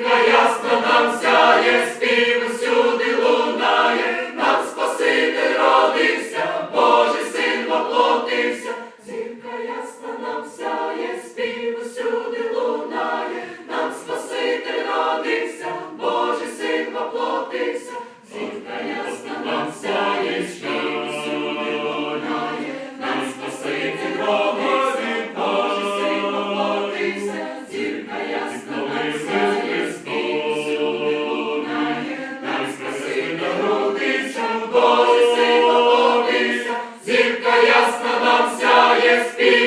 зірка ясна нам сяє. If